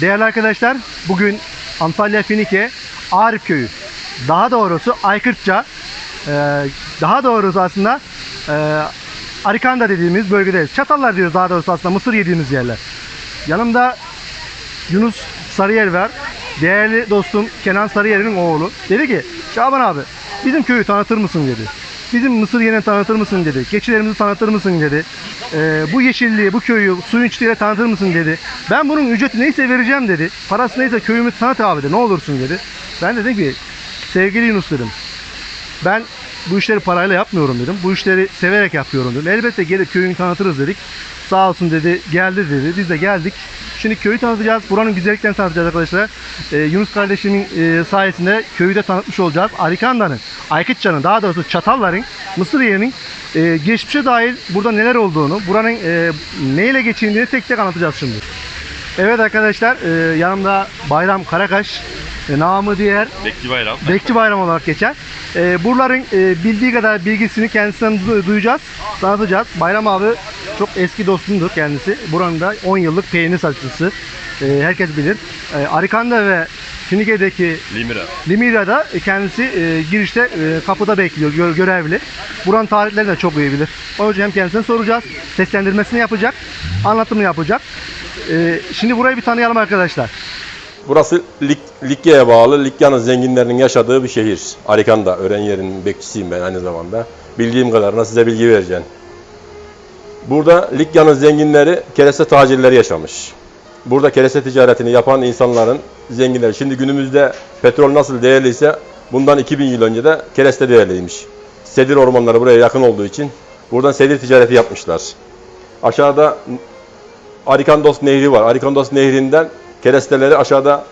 Değerli arkadaşlar, bugün Antalya Finike Arif Köyü. Daha doğrusu Aykırtça, e, daha doğrusu aslında e, Arikanda dediğimiz bölgedeyiz. Çatallar diyoruz daha doğrusu aslında mısır yediğimiz yerler. Yanımda Yunus Sarıyer var. Değerli dostum Kenan Sarıyer'in oğlu. Dedi ki Şaban abi bizim köyü tanıtır mısın dedi. Bizim mısır yerini tanıtır mısın dedi. Keçilerimizi tanıtır mısın dedi. Ee, bu yeşilliği, bu köyü suyun içtiğiyle tanıtır mısın dedi. Ben bunun ücreti neyse vereceğim dedi. Parası neyse köyümü tanıt abi dedi. Ne olursun dedi. Ben dedim ki sevgili Yunus dedim. Ben bu işleri parayla yapmıyorum dedim. Bu işleri severek yapıyorum dedim. Elbette gelip köyünü tanıtırız dedik. Sağ olsun dedi, geldi dedi. Biz de geldik. Şimdi köyü tanıtacağız. Buranın güzelliklerini tanıtacağız arkadaşlar. Ee, Yunus kardeşimin e, sayesinde köyü de tanıtmış olacağız. Arikanda'nın, Aykıtça'nın, daha doğrusu Çatalların, Mısır yerinin e, geçmişe dair burada neler olduğunu, buranın e, neyle geçindiğini tek tek anlatacağız şimdi. Evet arkadaşlar, e, yanımda Bayram Karakaş, e, namı diğer Bekçi Bayram. Bekçi Bayram olarak geçer. Ee, buraların e, bildiği kadar bilgisini kendisinden du- duyacağız, tanıtacağız. Bayram abi çok eski dostumdur kendisi. Buranın da 10 yıllık peynir satıcısı. Ee, herkes bilir. Ee, Arikanda ve Finike'deki Limira. Limira'da kendisi e, girişte e, kapıda bekliyor gö- görevli. Buranın tarihlerini de çok iyi bilir. O yüzden hem kendisine soracağız. Seslendirmesini yapacak. Anlatımını yapacak. Ee, şimdi burayı bir tanıyalım arkadaşlar. Burası Lik, Likya'ya bağlı Likya'nın zenginlerinin yaşadığı bir şehir. Arikanda, öğren yerinin bekçisiyim ben aynı zamanda. Bildiğim kadarına size bilgi vereceğim. Burada Likya'nın zenginleri kereste tacirleri yaşamış. Burada kereste ticaretini yapan insanların zenginleri. Şimdi günümüzde petrol nasıl değerliyse bundan 2000 yıl önce de kereste değerliymiş. Sedir ormanları buraya yakın olduğu için buradan sedir ticareti yapmışlar. Aşağıda Arikandos Nehri var. Arikandos Nehri'nden keresteleri aşağıda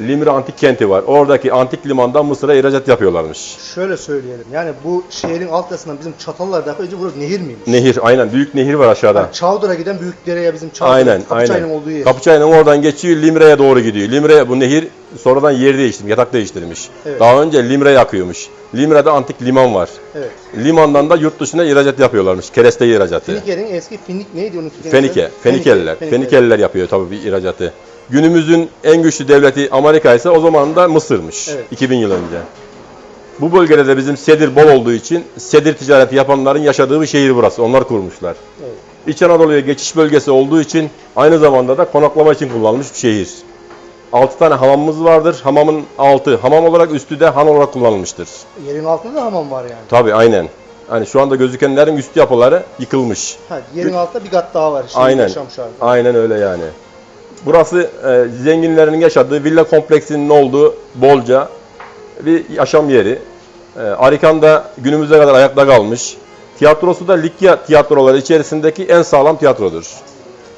Limra Antik Kenti var. Oradaki antik limandan Mısır'a ihracat yapıyorlarmış. Şöyle söyleyelim. Yani bu şehrin alt yazısından bizim Çatallar'da önce burası nehir miymiş? Nehir, aynen. Büyük nehir var aşağıda. Yani Çavdır'a giden büyük dereye bizim Çavdır, Aynen, Kapıçay'ın aynen. olduğu yer. Kapıçay'ın oradan geçiyor, Limre'ye doğru gidiyor. Limre, bu nehir sonradan yer değiştirmiş, yatak değiştirmiş. Evet. Daha önce Limre akıyormuş. Limre'de antik liman var. Evet. Limandan da yurt dışına ihracat yapıyorlarmış. Kereste ihracatı. Finike'nin eski Finik neydi onun? Fenike, Fenikeliler. Fenikeliler yapıyor tabii bir ihracatı. Günümüzün en güçlü devleti Amerika ise o zaman da Mısır'mış. Evet. 2000 yıl önce. Bu bölgede de bizim sedir bol olduğu için sedir ticareti yapanların yaşadığı bir şehir burası. Onlar kurmuşlar. Evet. İç Anadolu'ya geçiş bölgesi olduğu için aynı zamanda da konaklama için kullanılmış bir şehir. 6 tane hamamımız vardır. Hamamın altı hamam olarak üstü de han olarak kullanılmıştır. Yerin altında da hamam var yani. Tabii aynen. Hani şu anda gözükenlerin üstü yapıları yıkılmış. Ha, yerin altında bir kat daha var. Şimdi Aynen. Aynen öyle yani. Burası e, zenginlerin yaşadığı villa kompleksinin olduğu bolca bir yaşam yeri. E, Arikan'da günümüze kadar ayakta kalmış. Tiyatrosu da Likya tiyatroları içerisindeki en sağlam tiyatrodur.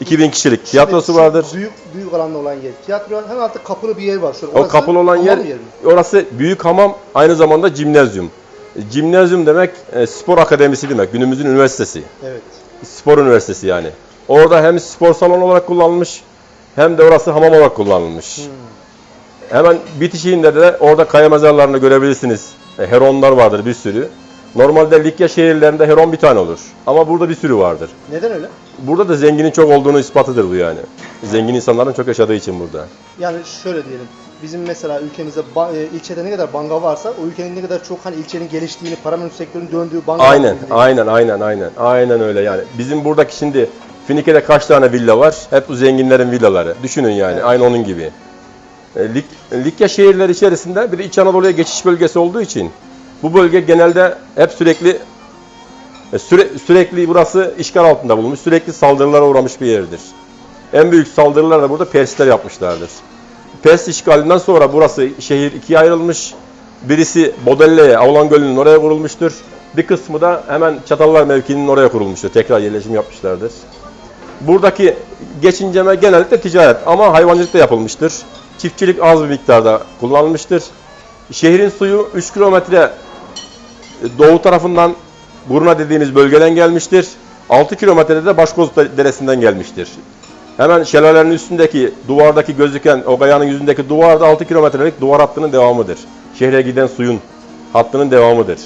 2000 kişilik tiyatrosu Şimdi vardır. Büyük büyük alanda olan yer. Tiyatro hemen altta kapılı bir yer var. Şurada. O kapılı olan yer, yeri mi? orası büyük hamam, aynı zamanda cimnazyum. Cimnazyum demek e, spor akademisi demek, günümüzün üniversitesi. Evet. Spor üniversitesi yani. Orada hem spor salonu olarak kullanılmış hem de orası hamam olarak kullanılmış. Hmm. Hemen bitişiğinde de orada kaya mezarlarını görebilirsiniz. E, heronlar vardır bir sürü. Normalde Likya şehirlerinde heron bir tane olur. Ama burada bir sürü vardır. Neden öyle? Burada da zenginin çok olduğunu ispatıdır bu yani. Zengin insanların çok yaşadığı için burada. Yani şöyle diyelim. Bizim mesela ülkemizde e, ilçede ne kadar banga varsa o ülkenin ne kadar çok hani ilçenin geliştiğini, paranın sektörün döndüğü banga Aynen, aynen, aynen, aynen. Aynen öyle yani. Bizim buradaki şimdi Finike'de kaç tane villa var? Hep bu zenginlerin villaları. Düşünün yani, Evet. aynı onun gibi. E, Lik- Likya şehirleri içerisinde bir de İç Anadolu'ya geçiş bölgesi olduğu için bu bölge genelde hep sürekli e, süre, sürekli burası işgal altında bulunmuş, sürekli saldırılara uğramış bir yerdir. En büyük saldırılar da burada Persler yapmışlardır. Pers işgalinden sonra burası şehir ikiye ayrılmış. Birisi Bodelle'ye, Avlan Gölü'nün oraya kurulmuştur. Bir kısmı da hemen Çatallar mevkiinin oraya kurulmuştur. Tekrar yerleşim yapmışlardır. Buradaki geçinceme genellikle ticaret ama hayvancılık da yapılmıştır. Çiftçilik az bir miktarda kullanılmıştır. Şehrin suyu 3 kilometre doğu tarafından Burna dediğimiz bölgeden gelmiştir. 6 kilometrede de Başkozut Deresi'nden gelmiştir. Hemen şelalenin üstündeki duvardaki gözüken o kayanın yüzündeki duvar da 6 kilometrelik duvar hattının devamıdır. Şehre giden suyun hattının devamıdır.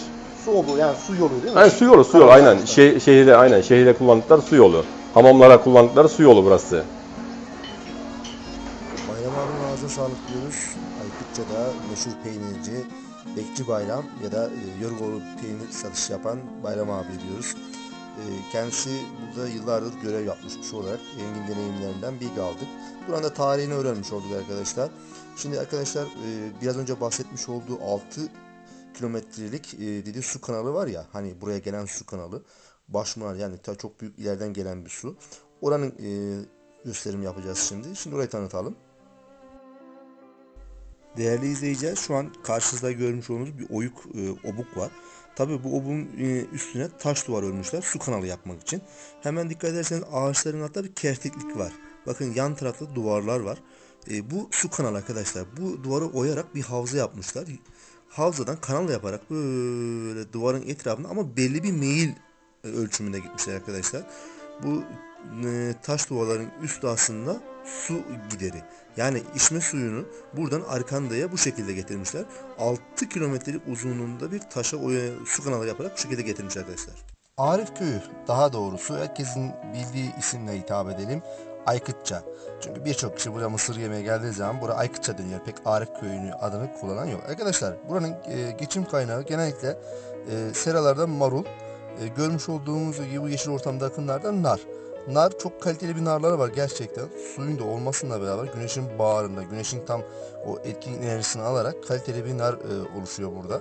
Su o bu yani su yolu değil mi? Yani su yolu, su yolu aynen. Şe- şehirde aynen şehirde kullandıkları su yolu. Hamamlara kullandıkları su yolu burası. Bayram abinin ağzına sağlık diyoruz. Aykutça'da meşhur peynirci Bekçi Bayram ya da e, peynir satış yapan Bayram abi diyoruz. E, kendisi burada yıllardır görev yapmış kişi olarak engin deneyimlerinden bilgi aldık. Buranın da tarihini öğrenmiş olduk arkadaşlar. Şimdi arkadaşlar e, biraz önce bahsetmiş olduğu 6 kilometrelik e, dediği su kanalı var ya hani buraya gelen su kanalı Başmınar yani ta çok büyük ileriden gelen bir su. Oranın e, gösterim yapacağız şimdi. Şimdi orayı tanıtalım. Değerli izleyiciler şu an karşınızda görmüş olduğunuz bir oyuk e, obuk var. Tabii bu obuğun e, üstüne taş duvar örmüşler su kanalı yapmak için. Hemen dikkat ederseniz ağaçların altında bir kertiklik var. Bakın yan tarafta duvarlar var. E, bu su kanalı arkadaşlar. Bu duvarı oyarak bir havza yapmışlar. Havzadan kanal yaparak böyle duvarın etrafında ama belli bir meyil e, ölçümünde gitmişler arkadaşlar. Bu e, taş duvarların üstü aslında su gideri. Yani içme suyunu buradan Arkanda'ya bu şekilde getirmişler. 6 kilometrelik uzunluğunda bir taşa oya, su kanalı yaparak bu şekilde getirmiş arkadaşlar. Arif Köyü daha doğrusu herkesin bildiği isimle hitap edelim. Aykıtça. Çünkü birçok kişi buraya mısır yemeye geldiği zaman buraya Aykıtça deniyor. Pek Arif Köyü'nü adını kullanan yok. Arkadaşlar buranın e, geçim kaynağı genellikle e, seralarda marul, e, görmüş olduğumuz gibi bu yeşil ortamda akınlarda nar. Nar çok kaliteli bir narları var gerçekten. Suyun da olmasıyla beraber güneşin bağrında, güneşin tam o etkin enerjisini alarak kaliteli bir nar e, oluşuyor burada.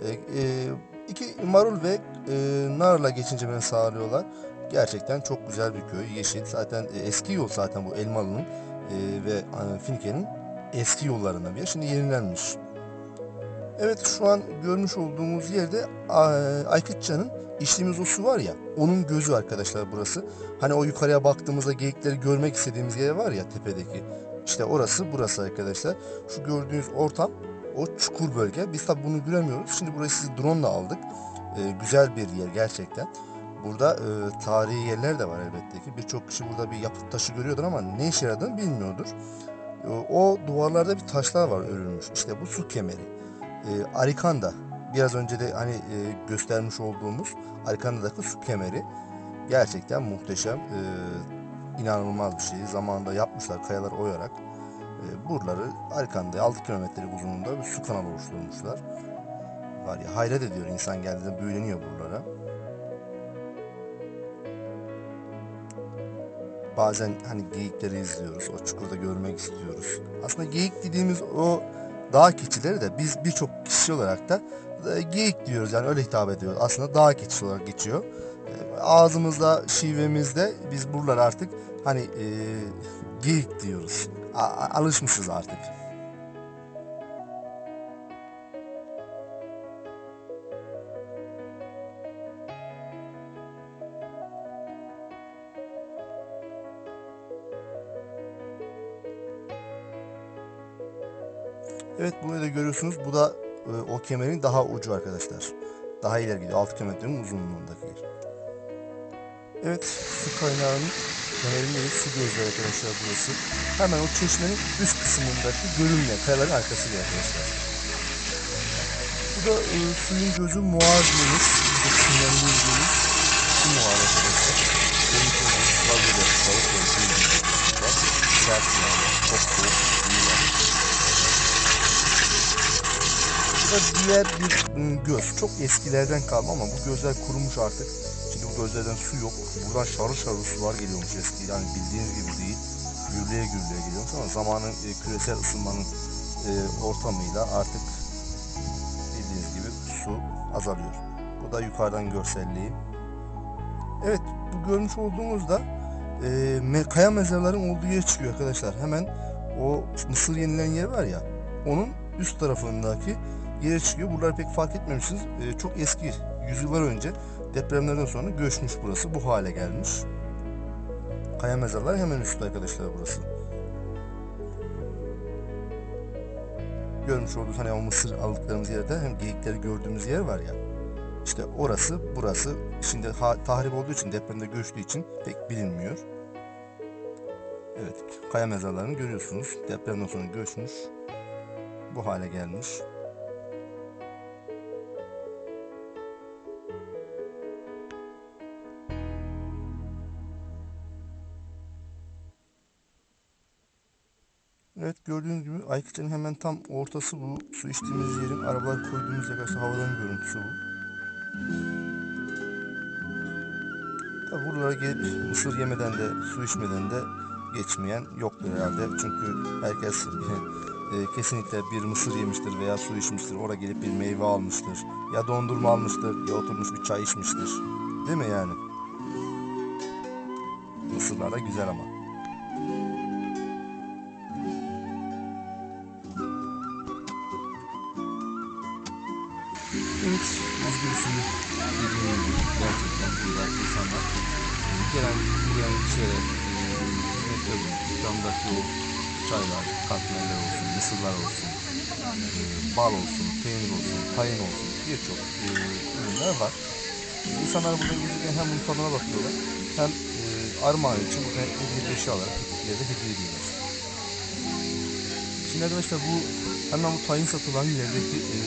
E, e, iki marul ve e, narla geçince sağlıyorlar. Gerçekten çok güzel bir köy. Yeşil. Zaten e, eski yol zaten bu Elmalı'nın e, ve e, Finike'nin eski yollarından bir yer. Şimdi yenilenmiş. Evet şu an görmüş olduğumuz yerde Aykıtça'nın içtiğimiz o su var ya onun gözü arkadaşlar burası. Hani o yukarıya baktığımızda geyikleri görmek istediğimiz yer var ya tepedeki. İşte orası burası arkadaşlar. Şu gördüğünüz ortam o çukur bölge. Biz tabi bunu göremiyoruz. Şimdi burayı sizi drone ile aldık. Ee, güzel bir yer gerçekten. Burada e, tarihi yerler de var elbette ki. Birçok kişi burada bir yapıt taşı görüyordur ama ne işe yaradığını bilmiyordur. E, o duvarlarda bir taşlar var örülmüş. İşte bu su kemeri. E, Arikanda biraz önce de hani e, göstermiş olduğumuz Arikanda'daki su kemeri gerçekten muhteşem, e, inanılmaz bir şey. Zamanında yapmışlar kayalar oyarak. E, buraları Arikanda'ya 6 kilometrelik uzunluğunda bir su kanalı oluşturmuşlar. Var ya hayret ediyor insan geldiğinde büyüleniyor buralara. Bazen hani geyikleri izliyoruz, o çukurda görmek istiyoruz. Aslında geyik dediğimiz o dağ keçileri de biz birçok kişi olarak da e, geyik diyoruz yani öyle hitap ediyoruz. Aslında dağ keçisi olarak geçiyor. E, Ağzımızda, şivemizde biz buralar artık hani e, geyik diyoruz. A- alışmışız artık. Evet burayı da görüyorsunuz. Bu da e, o kemerin daha ucu arkadaşlar. Daha ileri gidiyor. 6 kilometrenin uzunluğundaki yer. Evet su kaynağının genelinde su gözleri arkadaşlar burası. Hemen o çeşmenin üst kısmındaki görünmeyen kayaların arkası diye arkadaşlar. Bu da e, suyun gözü diyoruz. Bu kısımlarını bildiğimiz su muar arkadaşlar. Görmüş olduğunuz sular böyle balık ve suyu var. Sert yani. Çok soğuk suyu var. Bu da diğer bir ım, göz. Çok eskilerden kalma ama bu gözler kurumuş artık. Şimdi bu gözlerden su yok. Buradan şarıl şarıl sular geliyormuş eski. Yani bildiğiniz gibi değil. Gürleye gürleye geliyormuş ama zamanın e, küresel ısınmanın e, ortamıyla artık bildiğiniz gibi su azalıyor. Bu da yukarıdan görselliği. Evet bu görmüş olduğumuzda e, kaya mezarların olduğu yer çıkıyor arkadaşlar. Hemen o mısır yenilen yer var ya onun üst tarafındaki yere çıkıyor. Buraları pek fark etmemişsiniz. Ee, çok eski, yüzyıllar önce depremlerden sonra göçmüş burası. Bu hale gelmiş. Kaya mezarlar hemen üstte arkadaşlar burası. Görmüş olduğunuz hani o mısır aldıklarımız yerde hem geyikleri gördüğümüz yer var ya. İşte orası, burası. Şimdi tahrip olduğu için, depremde göçtüğü için pek bilinmiyor. Evet, kaya mezarlarını görüyorsunuz. Depremden sonra göçmüş. Bu hale gelmiş. Evet gördüğünüz gibi Aykıt'ın hemen tam ortası bu. Su içtiğimiz yerin arabalar koyduğumuz aslında havadan görüntüsü bu. Tabi buralara gelip mısır yemeden de su içmeden de geçmeyen yoktur herhalde. Çünkü herkes e, kesinlikle bir mısır yemiştir veya su içmiştir. Oraya gelip bir meyve almıştır. Ya dondurma almıştır ya oturmuş bir çay içmiştir. Değil mi yani? Mısırlar da güzel ama. Gelen gelen kişilere bulunuyor. İkramdaki o çaylar, katmerler olsun, mısırlar olsun, e, bal olsun, peynir olsun, tayin olsun birçok e, ürünler var. İnsanlar burada gelirken hem bunun tadına bakıyorlar hem e, armağan için burada hediye bir olarak bir yerde hediye ediyorlar. Şimdi arkadaşlar bu hemen bu tayin satılan yerdeki e,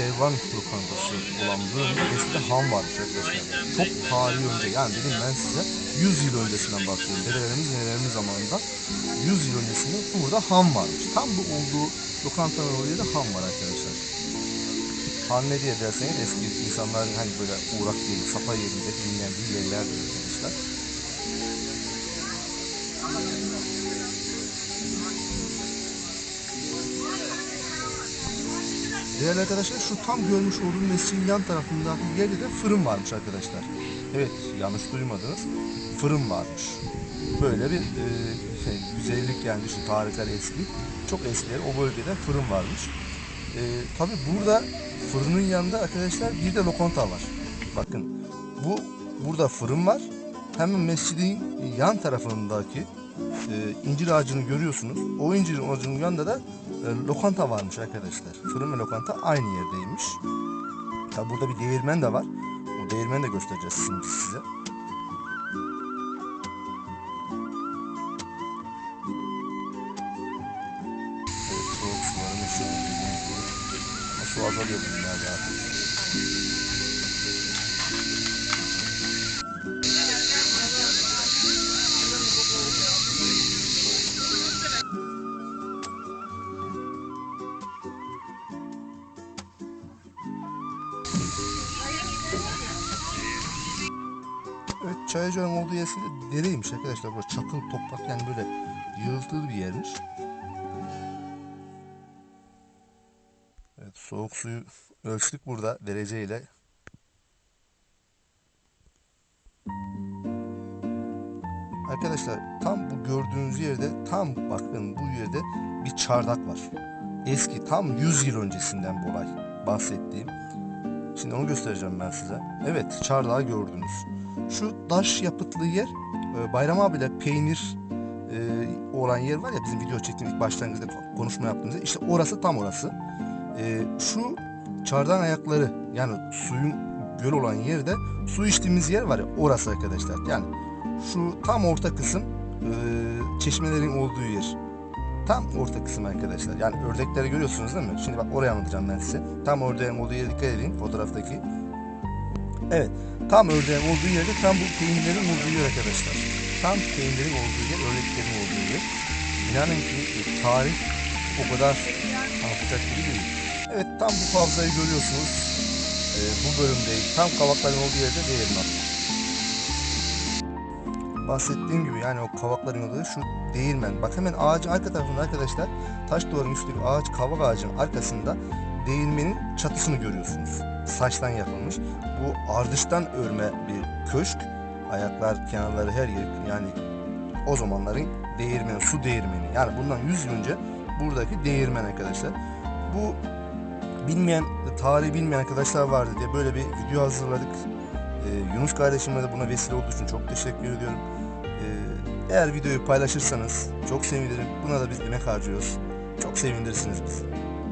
kervan lokantası olan bölümde eskiden ham varmış arkadaşlar. Çok tarihi önce yani dedim ben size 100 yıl öncesinden bahsediyorum. Dedelerimiz nelerimiz zamanında 100 yıl öncesinde burada ham varmış. Tam bu olduğu lokantanın oraya da ham var arkadaşlar. Han ne diye derseniz eski insanların hani böyle uğrak yeri, sapa yerinde dinlendiği yerlerdir arkadaşlar. Değerli arkadaşlar şu tam görmüş olduğunuz mescidin yan tarafındaki yerde de fırın varmış arkadaşlar. Evet yanlış duymadınız. Fırın varmış. Böyle bir e, şey, güzellik yani şu tarihler eski. Çok eskiler o bölgede fırın varmış. E, Tabi burada fırının yanında arkadaşlar bir de lokanta var. Bakın bu burada fırın var. Hemen mescidin yan tarafındaki e, incir ağacını görüyorsunuz. O incir ağacının yanında da e, lokanta varmış arkadaşlar. Fırın ve lokanta aynı yerdeymiş. Tabi burada bir değirmen de var. O değirmeni de göstereceğiz şimdi size. Evet soğuk suları meşhur. su azalıyor bunlarda artık. Çayacı'nın olduğu yer de dereymiş arkadaşlar. Burada çakıl toprak yani böyle yığıltılı bir yermiş. Evet soğuk suyu ölçtük burada dereceyle. Arkadaşlar tam bu gördüğünüz yerde tam bakın bu yerde bir çardak var. Eski tam 100 yıl öncesinden bu olay bahsettiğim. Şimdi onu göstereceğim ben size. Evet çardağı gördünüz. Şu taş yapıtlı yer e, Bayram abiyle peynir e, olan yer var ya bizim video çektiğimiz başlangıçta konuşma yaptığımızda işte orası tam orası. E, şu çardağın ayakları yani suyun göl olan yerde su içtiğimiz yer var ya orası arkadaşlar. Yani şu tam orta kısım çeşmelerin olduğu yer. Tam orta kısım arkadaşlar. Yani ördekleri görüyorsunuz değil mi? Şimdi bak oraya anlatacağım ben size. Tam ördeğin olduğu yere dikkat edin fotoğraftaki. Evet. Tam ördeğin olduğu yerde tam bu peynirlerin olduğu yer arkadaşlar. Tam peynirlerin olduğu yer, ördeklerin olduğu yer. İnanın ki e, tarih o kadar anlatacak gibi değil. Evet tam bu havzayı görüyorsunuz. E, bu bölümdeyiz. Tam kavakların olduğu yerde değirmen. Bahsettiğim gibi yani o kavakların olduğu şu değirmen. Bak hemen ağacın arka tarafında arkadaşlar taş duvarın üstteki ağaç kavak ağacının arkasında değirmenin çatısını görüyorsunuz. Saçtan yapılmış. Bu ardıştan örme bir köşk. Ayaklar, kenarları her yer yani o zamanların değirmeni, su değirmeni. Yani bundan 100 yıl önce buradaki değirmen arkadaşlar. Bu bilmeyen, tarihi bilmeyen arkadaşlar vardı diye böyle bir video hazırladık. Ee, Yunus kardeşime de buna vesile olduğu için çok teşekkür ediyorum. Ee, eğer videoyu paylaşırsanız çok sevinirim. Buna da biz emek harcıyoruz. Çok sevindirirsiniz bizi.